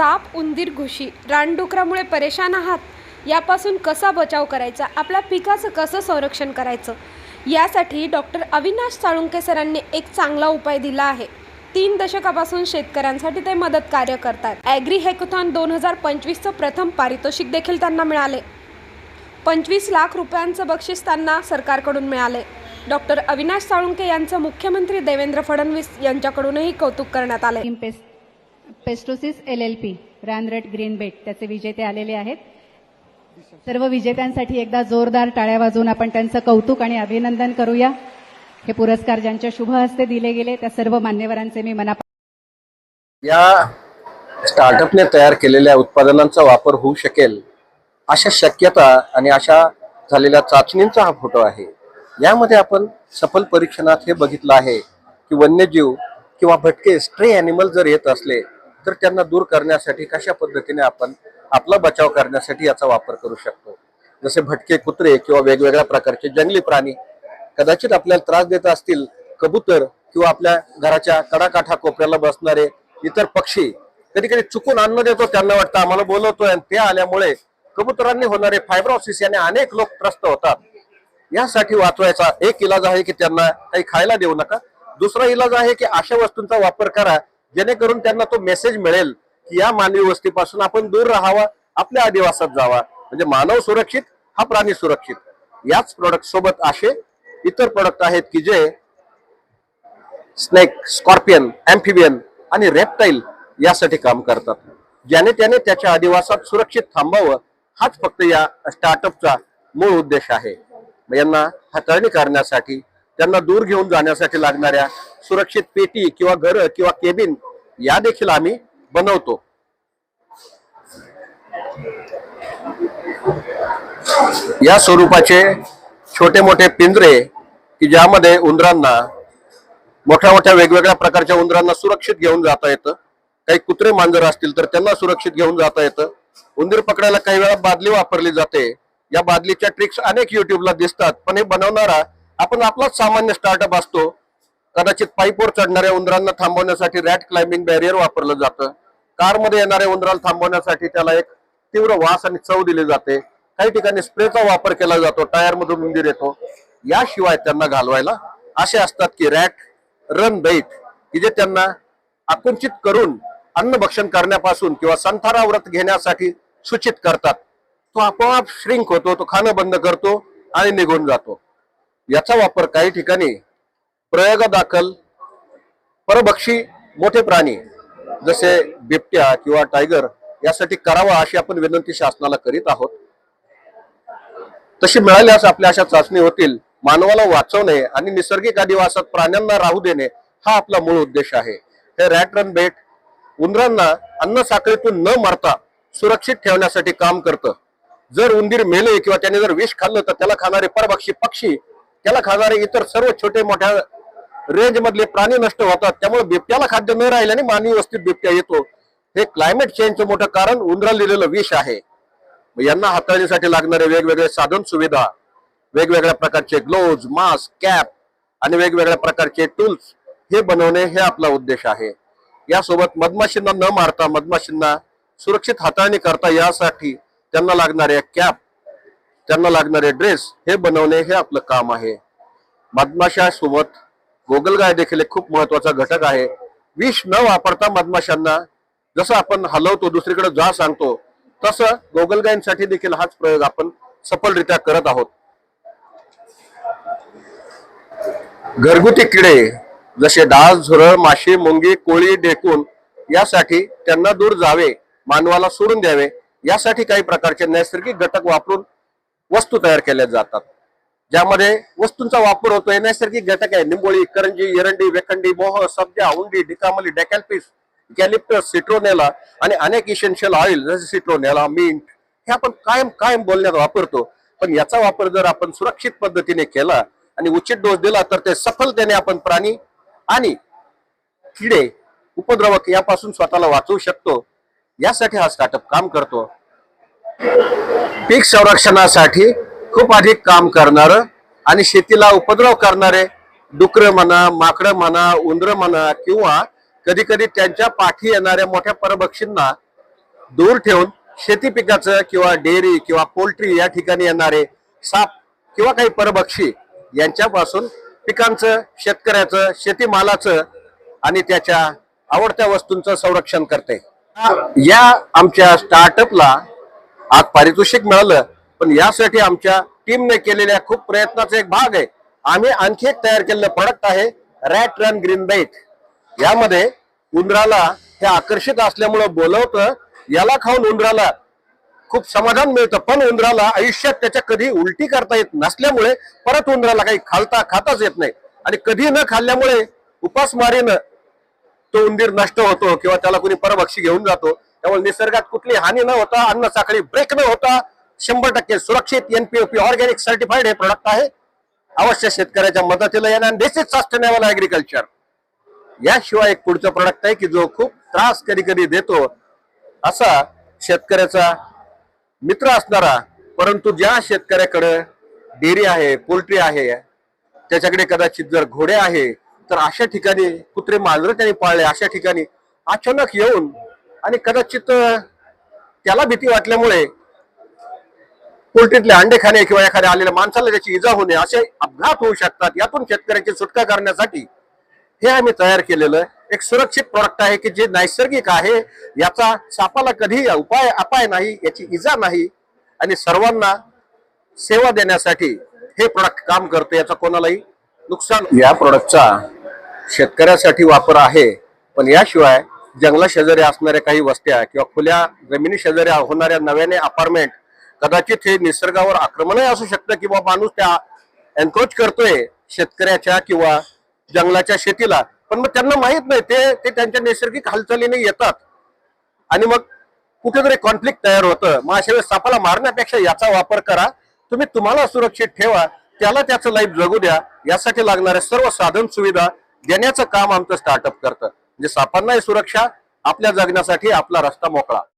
साप उंदीर घुशी रानडुकरामुळे परेशान आहात? यापासून कसा बचाव करायचा? आपल्या पिकाचं कसं संरक्षण करायचं? यासाठी डॉक्टर अविनाश साळुंके सरांनी एक चांगला उपाय दिला आहे. तीन दशकापासून शेतकऱ्यांसाठी ते मदत कार्य करतात. ॲग्री हॅकथॉन दोन हजार पंचवीसचं प्रथम पारितोषिक देखील त्यांना मिळाले. पंचवीस लाख रुपयांचं बक्षीस त्यांना सरकारकडून मिळाले. डॉक्टर अविनाश साळुंके यांचं मुख्यमंत्री देवेंद्र फडणवीस यांच्याकडूनही कौतुक करण्यात आले. टीम पेस्टोसिस एल एल पी रॅनरेट ग्रीन बेट त्याचे विजेते आलेले आहेत. सर्व विजेत्यांसाठी एकदा जोरदार टाळ्या वाजवून आपण त्यांचं कौतुक आणि अभिनंदन करूया. हे पुरस्कार ज्यांच्या शुभ हस्ते दिले गेले त्या सर्व मान्यवरांचे मी मना या स्टार्टअपने तयार केलेल्या उत्पादनांचा वापर होऊ शकेल अशा शक्यता आणि अशा झालेल्या चाचणींचा हा फोटो आहे. यामध्ये आपण सफल परीक्षणात हे बघितलं आहे की वन्यजीव किंवा भटके स्ट्रे अॅनिमल जर येत असले तर त्यांना दूर करण्यासाठी कशा पद्धतीने आपण आपला बचाव करण्यासाठी याचा वापर करू शकतो? जसे भटके कुत्रे किंवा वेगवेगळ्या प्रकारचे जंगली प्राणी कदाचित आपल्याला त्रास देत असतील कबूतर किंवा आपल्या घराच्या कडाकाठा कोपऱ्याला बसणारे इतर पक्षी कधी कधी चुकून अन्न देतो त्यांना वाटतं आम्हाला बोलवतोय आणि ते आल्यामुळे कबुतरांनी होणारे फायब्रोसिस याने अनेक लोक त्रस्त होतात. यासाठी वाचवायचा एक इलाज आहे की त्यांना काही खायला देऊ नका. दुसरा इलाज आहे की अशा वस्तूंचा वापर करा जेणेकरून त्यांना तो मेसेज मिळेल की या मानवी वस्तीपासून आपण दूर राहावा आपल्या आदिवासात जावा. म्हणजे मानव सुरक्षित हा प्राणी सुरक्षित. याच प्रोडक्ट सोबत असे इतर प्रोडक्ट आहेत की जे स्नेक स्कॉर्पियन अँफिबियन आणि रेप्टाईल यासाठी काम करतात. ज्याने त्याने त्याच्या आदिवासात सुरक्षित थांबावं हाच फक्त या स्टार्टअपचा मूळ उद्देश आहे. यांना हाताळणी करण्यासाठी त्यांना दूर घेऊन जाण्यासाठी लागणाऱ्या सुरक्षित पेटी किंवा घर किंवा केबिन या देखील आम्ही बनवतो. या स्वरूपाचे छोटे मोठे पिंजरे की ज्यामध्ये उंदरांना मोठ्या मोठ्या वेगवेगळ्या प्रकारच्या उंदरांना सुरक्षित घेऊन जाता येतं. काही कुत्रे मांजर असतील तर त्यांना सुरक्षित घेऊन जाता येतं. उंदीर पकडायला काही वेळा बादली वापरली जाते. या बादलीच्या ट्रिक्स अनेक युट्यूबला दिसतात. पण हे बनवणारा आपण आपलाच सामान्य स्टार्टअप असतो. कदाचित पाईपवर चढणाऱ्या उंदरांना थांबवण्यासाठी रॅट क्लाइम्बिंग बॅरियर वापरलं जातं. कारमध्ये येणाऱ्या उंदराला थांबवण्यासाठी त्याला एक तीव्र वास आणि चव दिली जाते. काही ठिकाणी स्प्रेचा वापर केला जातो टायरमधून उंदीर येतो. याशिवाय त्यांना घालवायला असे असतात की रॅट रन बैठ की जे त्यांना आकुंचित करून अन्नभक्षण करण्यापासून किंवा संथारा व्रत घेण्यासाठी सूचित करतात. तो आपोआप श्रिंक होतो तो खाणं बंद करतो आणि निघून जातो. याचा वापर काही ठिकाणी प्रयोग दाखल परभक्षी मोठे प्राणी जसे बिबट्या किंवा टायगर यासाठी करावा अशी आपण विनंती शासनाला करीत आहोत. तशी मिळाल्यास आपल्या अशा चाचणी होतील. मानवाला वाचवणे आणि निसर्गिक आदिवासात प्राण्यांना राहू देणे हा आपला मूळ उद्देश आहे. हे रॅट रन बेट उंदरांना अन्न साखळीतून न मारता सुरक्षित ठेवण्यासाठी काम करतं. जर उंदीर मेले किंवा त्याने जर विष खाल्लं तर त्याला खाणारे परभक्षी पक्षी त्याला खाणारे इतर सर्व छोटे मोठ्या रेंज मधले प्राणी नष्ट होतात. त्यामुळे बिबट्याला खाद्य न राहिल्याने मानवी वस्तीत बिबट्या येतो. हे क्लायमेट चेंजचं मोठं कारण उंदराला दिलेलं विष आहे. यांना हाताळणीसाठी लागणारे वेगवेगळे साधन सुविधा वेगवेगळ्या प्रकारचे ग्लोव्ज मास्क कॅप आणि वेगवेगळ्या प्रकारचे टूल्स हे बनवणे हे आपला उद्देश आहे. यासोबत मधमाशींना न मारता मधमाशींना सुरक्षित हाताळणी करता यासाठी त्यांना लागणाऱ्या कॅप त्यांना लागणारे ड्रेस हे बनवणे हे आपलं काम आहे. मधमाशासोबत गोगलगाय देखील एक खूप महत्त्वाचा घटक आहे. विष न वापरता मधमाशांना जसं आपण हलवतो दुसरीकडे जा सांगतो तसं गोगलगायींसाठी देखील हाच प्रयोग आपण सफलरित्या करत आहोत. घरगुती किडे जसे डास झुरळ माशी मुंगी कोळी डेकून यासाठी त्यांना दूर जावे मानवाला सोडून द्यावे यासाठी काही प्रकारचे नैसर्गिक घटक वापरून वस्तू तयार केल्या जातात. ज्यामध्ये वस्तूंचा वापर होतो हे नैसर्गिक घटक आहे निंबोळी करंजी एरंडी वेखंडी मोह सब्जा हुंडी डिकामली डेकॅल्पिस गॅलिप्टस सिट्रोनेला आणि अनेक इसेन्शियल ऑइल जसे सिट्रोनेला मिंट हे आपण कायम कायम बोलण्यात वापरतो. पण याचा वापर जर आपण सुरक्षित पद्धतीने केला आणि उचित डोस दिला तर ते सफलतेने आपण प्राणी आणि किडे उपद्रवक यापासून स्वतःला वाचवू शकतो. यासाठी हा स्टार्टअप काम करतो. पीक संरक्षणासाठी खूप अधिक काम करणार आणि शेतीला उपद्रव करणारे डुकरं म्हणा माकडं म्हणा उंदर म्हणा किंवा कधी कधी त्यांच्या पाठी येणाऱ्या मोठ्या परभक्षींना दूर ठेवून शेती पिकाचं किंवा डेअरी किंवा पोल्ट्री या ठिकाणी येणारे साप किंवा काही परभक्षी यांच्यापासून पिकांचं शेतकऱ्याचं शेतीमालाचं आणि त्याच्या आवडत्या वस्तूंचं संरक्षण करते. या आमच्या स्टार्टअपला आज पारितोषिक मिळालं पण यासाठी आमच्या टीमने केलेल्या खूप प्रयत्नाचा एक भाग आहे. आम्ही आणखी एक तयार केलेलं प्रोडक्ट आहे रॅट रन ग्रीन बाईट यामध्ये उंदराला हे आकर्षित असल्यामुळं बोलवतं याला खाऊन उंदराला खूप समाधान मिळतं पण उंदराला आयुष्यात त्याच्या कधी उलटी करता येत नसल्यामुळे परत उंदराला काही खालता खाताच येत नाही. आणि कधी न खाल्ल्यामुळे उपासमारीनं तो उंदीर नष्ट होतो किंवा त्याला कोणी परभक्षी घेऊन जातो. त्यामुळे निसर्गात कुठली हानी न होता अन्न साखळी ब्रेक न होता शंभर टक्के सुरक्षित एनपीओपी ऑर्गॅनिक सर्टिफाईड हे प्रोडक्ट आहे. अवश्य शेतकऱ्याच्या मदतीला येणार दिस इज सस्टेनेबल ऍग्रिकल्चर याशिवाय एक पुढचा प्रोडक्ट आहे की जो खूप त्रास कधी कधी देतो असा शेतकऱ्याचा मित्र असणारा परंतु ज्या शेतकऱ्याकडे डेअरी आहे पोल्ट्री आहे त्याच्याकडे कदाचित जर घोडे आहे तर अशा ठिकाणी कुत्रे मांजरं त्यांनी पाळले अशा ठिकाणी अचानक येऊन आणि कदाचित त्याला भीती वाटल्यामुळे पोल्ट्रीतले अंडे खाणे किंवा एखाद्या आलेल्या माणसाला त्याची इजा होणे असे अपघात होऊ शकतात. यातून शेतकऱ्याची सुटका करण्यासाठी हे आम्ही तयार केलेलं एक सुरक्षित प्रॉडक्ट आहे की जे नैसर्गिक आहे याचा सापाला कधी उपाय अपाय नाही याची इजा नाही आणि सर्वांना सेवा देण्यासाठी हे प्रोडक्ट काम करतं याचा कोणालाही नुकसान या प्रोडक्टचा शेतकऱ्यासाठी वापर आहे. पण याशिवाय जंगला शेजारी असणाऱ्या काही वस्त्या किंवा खुल्या जमिनी शेजारी होणाऱ्या नव्याने अपार्टमेंट कदाचित हे निसर्गावर आक्रमणही असू शकतं किंवा माणूस त्या एन्क्रोच करतोय शेतकऱ्याच्या किंवा जंगलाच्या शेतीला. पण मग त्यांना माहीत नाही ते ते त्यांच्या नैसर्गिक हालचालीने येतात. आणि मग कुठेतरी कॉन्फ्लिक्ट तयार होतं. मग अशा वेळेस सापाला मारण्यापेक्षा याचा वापर करा. तुम्ही तुम्हाला सुरक्षित ठेवा. त्याला त्याचं लाईफ जगू द्या. यासाठी लागणाऱ्या सर्व साधन सुविधा देण्याचं काम आमचं स्टार्टअप करतं. म्हणजे सापांनाही सुरक्षा आपल्या जगण्यासाठी आपला रस्ता मोकळा.